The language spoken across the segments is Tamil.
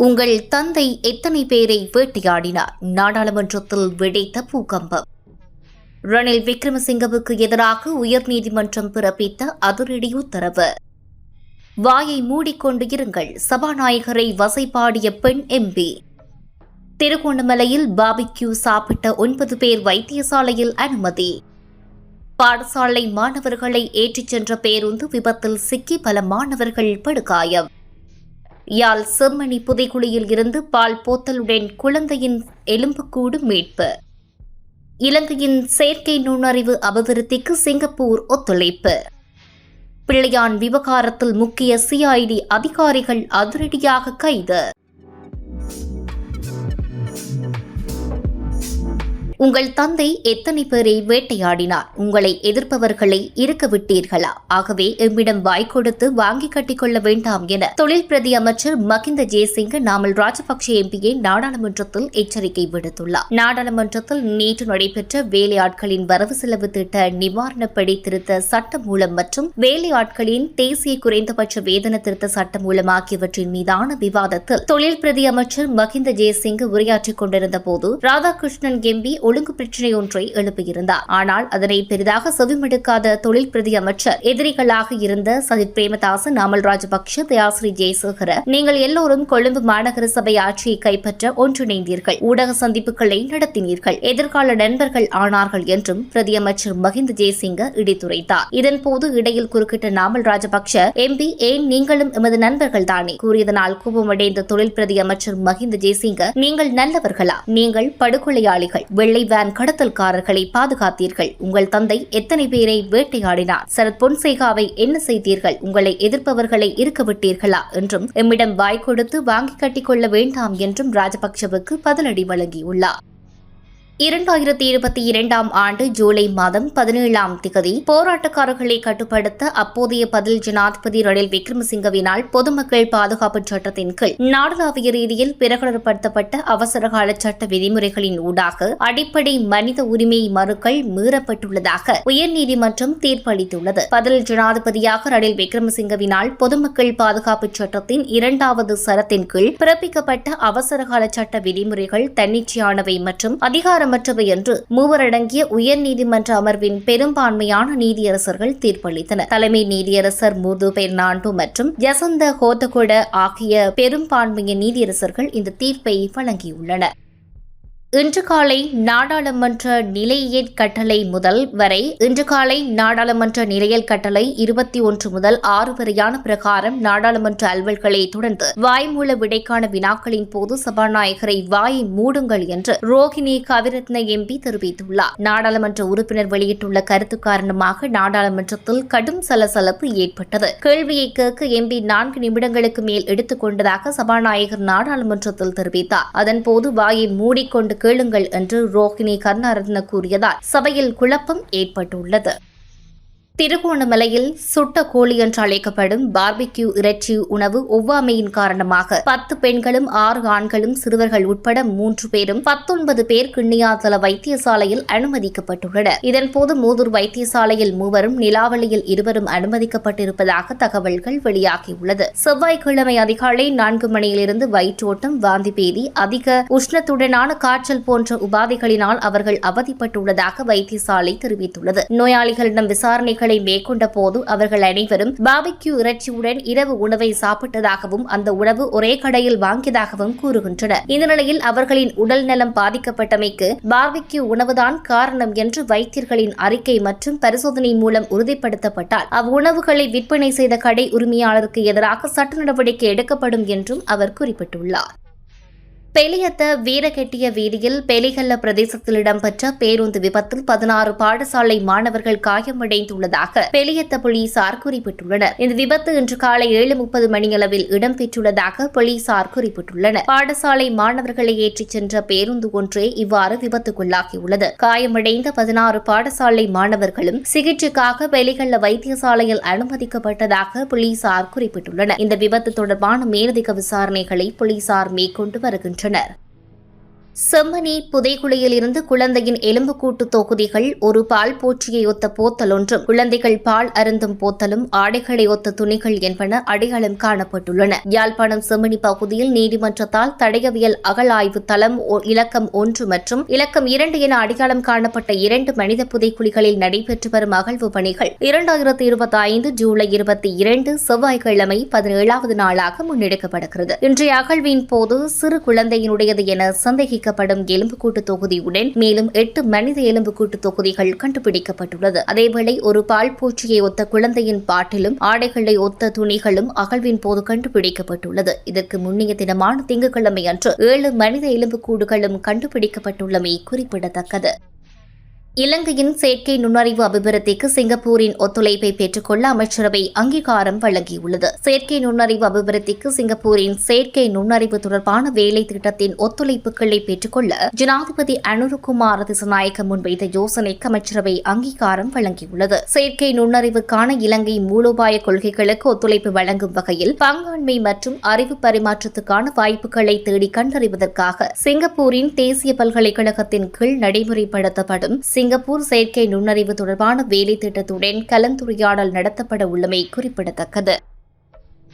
உங்கள் தந்தை எத்தனை பேரை வேட்டையாடினார்? நாடாளுமன்றத்தில் விடைத்த பூகம்பம். ரணில் விக்ரமசிங்கவுக்கு எதிராக உயர்நீதிமன்றம் பிறப்பித்த அதிரடி உத்தரவு. வாயை மூடிக்கொண்டு இருங்கள். சபாநாயகரை வசைபாடிய பெண் எம்பி திருகோணமலையில் பாபிக்யூ சாப்பிட்ட ஒன்பது பேர் வைத்தியசாலையில் அனுமதி. பாடசாலை மாணவர்களை ஏற்றிச் சென்ற பேருந்து விபத்தில் சிக்கி பல மாணவர்கள் படுகாயம். யாழ் செம்மணி புதைக்குழியில் இருந்து பால் போத்தலுடன் குழந்தையின் எலும்புக்கூடு மீட்பு. இலங்கையின் செயற்கை நுண்ணறிவு அபிவிருத்திக்கு சிங்கப்பூர் ஒத்துழைப்பு. பிள்ளையான் விவகாரத்தில் முக்கிய சிஐடி அதிகாரிகள் அதிரடியாக கைது. உங்கள் தந்தை எத்தனை பேரை வேட்டையாடினார்? உங்களை எதிர்ப்பவர்களை இருக்க விட்டீர்களா? ஆகவே எம்மிடம் வாய் கொடுத்து வாங்கி கட்டிக்கொள்ள வேண்டாம் என தொழில் பிரதி அமைச்சர் மகிந்த ஜெயசிங்க நாமல் ராஜபக்சே எம்பியை நாடாளுமன்றத்தில் எச்சரிக்கை விடுத்துள்ளார். நாடாளுமன்றத்தில் நேற்று நடைபெற்ற வேலையாட்களின் வரவு செலவு திட்ட நிவாரணப்படி திருத்த சட்ட மூலம் மற்றும் வேலையாட்களின் தேசிய குறைந்தபட்ச வேதன திருத்த சட்ட மூலம் ஆகியவற்றின் மீதான விவாதத்தில் தொழில் பிரதி அமைச்சர் மகிந்த ஜெயசிங் உரையாற்றிக் கொண்டிருந்த போது ராதாகிருஷ்ணன் எம்பி ஒழுங்கு பிரச்சினை ஒன்றை எழுப்பியிருந்தார். ஆனால் அதனை பெரிதாக செவிமடுக்காத தொழில் பிரதி அமைச்சர் எதிரிகளாக இருந்த சஜித் பிரேமதாசன் நாமல் ராஜபக்ஷ தயாஸ்ரீ ஜெயசேகர நீங்கள் எல்லோரும் கொழும்பு மாநகர சபை ஆட்சியை கைப்பற்ற ஒன்றிணைந்தீர்கள். ஊடக சந்திப்புகளை நடத்தினீர்கள். எதிர்கால நண்பர்கள் ஆனார்கள் என்றும் பிரதியமைச்சர் மஹிந்த ஜெயசிங்க இடித்துரைத்தார். இதன்போது இடையில் குறுக்கிட்ட நாமல் ராஜபக்ஷ எம்பி ஏன் நீங்களும் எமது நண்பர்கள் தானே? கூறியதனால் கோபமடைந்த தொழில் பிரதி அமைச்சர் மஹிந்த ஜெயசிங்க நீங்கள் நல்லவர்களா? நீங்கள் படுகொலையாளிகள். வெள்ளை வேன் கடத்தல்காரர்களை பாதுகாத்தீர்கள். உங்கள் தந்தை எத்தனை பேரை வேட்டையாடினார்? சரத் பொன்சேகாவை என்ன செய்தீர்கள்? உங்களை எதிர்ப்பவர்களை இருக்க விட்டீர்களா? என்றும் எம்மிடம் வாய் கொடுத்து வாங்கி கட்டிக்கொள்ள வேண்டாம் என்றும் ராஜபக்சவுக்கு பதிலடி வழங்கியுள்ளார். இரண்டாயிரத்தி இருபத்தி இரண்டாம் ஆண்டு ஜூலை மாதம் பதினேழாம் திகதி போராட்டக்காரர்களை கட்டுப்படுத்த அப்போதைய பதில் ஜனாதிபதி ரணில் விக்ரமசிங்கவினால் பொதுமக்கள் பாதுகாப்பு சட்டத்தின் கீழ் நாடளாவிய ரீதியில் பிரகடனப்படுத்தப்பட்ட அவசரகால சட்ட விதிமுறைகளின் ஊடாக அடிப்படை மனித உரிமை மனுக்கள் மீறப்பட்டுள்ளதாக உயர்நீதிமன்றம் தீர்ப்பளித்துள்ளது. பதில் ஜனாதிபதியாக ரணில் விக்ரமசிங்கவினால் பொதுமக்கள் பாதுகாப்பு சட்டத்தின் இரண்டாவது சரத்தின் கீழ் பிறப்பிக்கப்பட்ட அவசரகால சட்ட விதிமுறைகள் தன்னிச்சையானவை மற்றும் அதிகாரம் ஆதாரமற்றவை என்று மூவரடங்கிய உயர்நீதிமன்ற அமர்வின் பெரும்பான்மையான நீதியரசர்கள் தீர்ப்பளித்தனர். தலைமை நீதியரசர் முர்து பெர்னாண்டோ மற்றும் யசந்த ஹோதகொட ஆகிய பெரும்பான்மைய நீதியரசர்கள் இந்த தீர்ப்பை வழங்கியுள்ளனர். இன்று காலை நாடாளுமன்ற நிலையியல் கட்டளை முதல் வரை இன்று காலை நாடாளுமன்ற நிலையல் கட்டளை இருபத்தி ஒன்று முதல் ஆறு வரையான பிரகாரம் நாடாளுமன்ற அலுவல்களை தொடர்ந்து வாய்மூல விடைக்கான வினாக்களின் போது சபாநாயகரை வாயை மூடுங்கள் என்று ரோஹிணி கவிரத்ன எம்பி தெரிவித்துள்ளார். நாடாளுமன்ற உறுப்பினர் வெளியிட்டுள்ள கருத்து காரணமாக நாடாளுமன்றத்தில் கடும் சலசலப்பு ஏற்பட்டது. கேள்வியை கேட்க எம்பி நான்கு நிமிடங்களுக்கு மேல் எடுத்துக் கொண்டதாக சபாநாயகர் நாடாளுமன்றத்தில் தெரிவித்தார். அதன்போது வாயை மூடிக்கொண்டு கேளுங்கள் என்று ரோஹிணி கருணாரத்ன கூறியதால் சபையில் குழப்பம் ஏற்பட்டுள்ளது. திருகோணமலையில் சுட்ட கோழி என்று அழைக்கப்படும் பார்பிக்யூ இறைச்சி உணவு ஒவ்வாமையின் காரணமாக பத்து பெண்களும் ஆறு ஆண்களும் சிறுவர்கள் உட்பட மூன்று பேரும் பத்தொன்பது பேர் கிண்ணியாதல வைத்தியசாலையில் அனுமதிக்கப்பட்டுள்ளனர். இதன்போது மூதூர் வைத்தியசாலையில் மூவரும் நிலாவளியில் இருவரும் அனுமதிக்கப்பட்டிருப்பதாக தகவல்கள் வெளியாகியுள்ளது. செவ்வாய்க்கிழமை அதிகாலை நான்கு மணியிலிருந்து வயிற்றோட்டம் வாந்தி பேதி அதிக உஷ்ணத்துடனான காய்ச்சல் போன்ற உபாதைகளினால் அவர்கள் அவதிப்பட்டுள்ளதாக வைத்தியசாலை தெரிவித்துள்ளது. நோயாளிகளிடம் விசாரணைகள் பயணங்களை மேற்கொண்ட போது அவர்கள் அனைவரும் பாபிக்யூ இறைச்சியுடன் இரவு உணவை சாப்பிட்டதாகவும் அந்த உணவு ஒரே கடையில் வாங்கியதாகவும் கூறுகின்றனர். இந்த நிலையில் அவர்களின் உடல் நலம் பாதிக்கப்பட்டமைக்கு பார்பிக்யூ உணவுதான் காரணம் என்று வைத்தியர்களின் அறிக்கை மற்றும் பரிசோதனை மூலம் உறுதிப்படுத்தப்பட்டால் அவ்வுணவுகளை விற்பனை செய்த கடை உரிமையாளருக்கு எதிராக சட்ட நடவடிக்கை எடுக்கப்படும் என்றும் அவர் குறிப்பிட்டுள்ளார். பெலியத்த வீரகெட்டிய வீதியில் பெலிகல்ல பிரதேசத்தில் இடம்பெற்ற பேருந்து விபத்தில் பதினாறு பாடசாலை மாணவர்கள் காயமடைந்துள்ளதாக பெலியத்த போலீசார் குறிப்பிட்டுள்ளனர். இந்த விபத்து இன்று காலை ஏழு முப்பது மணியளவில் இடம்பெற்றுள்ளதாக போலீசார் குறிப்பிட்டுள்ளனர். பாடசாலை மாணவர்களை ஏற்றிச் சென்ற பேருந்து ஒன்றே இவ்வாறு விபத்துக்குள்ளாகியுள்ளது. காயமடைந்த பதினாறு பாடசாலை மாணவர்களும் சிகிச்சைக்காக பெலிகல்ல வைத்தியசாலையில் அனுமதிக்கப்பட்டதாக போலீசார் குறிப்பிட்டுள்ளனர். இந்த விபத்து தொடர்பான மேலதிக விசாரணைகளை போலீசார் மேற்கொண்டு வருகின்றனர். வருகின்றனர் செம்மணி புதைகுழியில் இருந்து குழந்தையின் எலும்புக்கூட்டு தொகுதிகள் ஒரு பால் பூச்சியை ஒத்த போத்தல் ஒன்றும். குழந்தைகள் பால் அருந்தும் போத்தலும் ஆடைகளை ஒத்த துணிகள் என்பன அடையாளம் காணப்பட்டுள்ளன. யாழ்ப்பாணம் செம்மணி பகுதியில் நீதிமன்றத்தால் தடயவியல் அகழாய்வு தளம் இலக்கம் ஒன்று மற்றும் இலக்கம் இரண்டு என அடையாளம் காணப்பட்ட இரண்டு மனித புதைக்குழிகளில் நடைபெற்று வரும் அகழ்வு பணிகள் இரண்டாயிரத்தி இருபத்தி ஐந்து ஜூலை இருபத்தி இரண்டு செவ்வாய்க்கிழமை பதினேழாவது நாளாக முன்னெடுக்கப்படுகிறது. இன்றைய அகழ்வின் போது சிறு குழந்தையினுடையது என சந்தேகிக்கப்படும் எலும்புக்கூட்டு தொகுதியுடன் மேலும் எட்டு மனித எலும்புக்கூட்டு தொகுதிகள் கண்டுபிடிக்கப்பட்டுள்ளது. அதேவேளை ஒரு பால் பூச்சியை ஒத்த குழந்தையின் பாட்டிலும் ஆடைகளை ஒத்த துணிகளும் அகழ்வின் போது கண்டுபிடிக்கப்பட்டுள்ளது. இதற்கு முன்னைய தினமான திங்கட்கிழமை அன்று ஏழு மனித எலும்புக்கூடுகளும் கண்டுபிடிக்கப்பட்டுள்ளமை குறிப்பிடத்தக்கது. இலங்கையின் செயற்கை நுண்ணறிவு அபிவிருத்திக்கு சிங்கப்பூரின் ஒத்துழைப்பை பெற்றுக்கொள்ள அமைச்சரவை அங்கீகாரம் வழங்கியுள்ளது. செயற்கை நுண்ணறிவு அபிவிருத்திக்கு சிங்கப்பூரின் செயற்கை நுண்ணறிவு தொடர்பான வேலை திட்டத்தின் ஒத்துழைப்புகளை பெற்றுக்கொள்ள ஜனாதிபதி அனுருகுமார் திசநாயக்க முன்வைத்த யோசனைக்கு அமைச்சரவை அங்கீகாரம் வழங்கியுள்ளது. செயற்கை நுண்ணறிவுக்கான இலங்கை மூலோபாய கொள்கைகளுக்கு ஒத்துழைப்பு வழங்கும் வகையில் பங்காண்மை மற்றும் அறிவு பரிமாற்றத்துக்கான வாய்ப்புகளை தேடி கண்டறிவதற்காக சிங்கப்பூரின் தேசிய பல்கலைக்கழகத்தின் கீழ் நடைமுறைப்படுத்தப்படும் சிங்கப்பூர் செயற்கை நுண்ணறிவு தொடர்பான வேலை திட்டத்துடன் கலந்துரையாடல் நடத்தப்பட உள்ளமை குறிப்பிடத்தக்கது.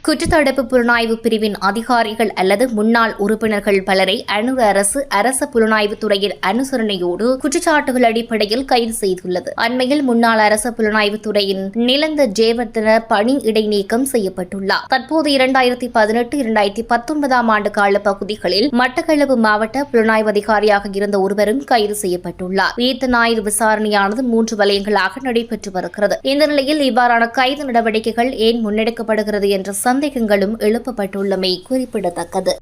குற்றத்தடுப்பு புலனாய்வு பிரிவின் அதிகாரிகள் அல்லது முன்னாள் உறுப்பினர்கள் பலரை அணுக அரசு அரச புலனாய்வு துறையின் அனுசரணையோடு குற்றச்சாட்டுகள் அடிப்படையில் கைது செய்துள்ளது. அண்மையில் முன்னாள் அரச புலனாய்வு துறையின் நிலந்த ஜேவர்தன பணி இடைநீக்கம் செய்யப்பட்டுள்ளார். தற்போது இரண்டாயிரத்தி பதினெட்டு இரண்டாயிரத்தி பத்தொன்பதாம் ஆண்டு கால பகுதிகளில் மட்டக்களப்பு மாவட்ட புலனாய்வு அதிகாரியாக இருந்த ஒருவரும் கைது செய்யப்பட்டுள்ளார். வீத்த ஞாயிறு விசாரணையானது மூன்று வலயங்களாக நடைபெற்று வருகிறது. இந்த நிலையில் இவ்வாறான கைது நடவடிக்கைகள் ஏன் முன்னெடுக்கப்படுகிறது என்ற சந்தேகங்களும் எழுப்பப்பட்டுள்ளமை குறிப்பிடத்தக்கது.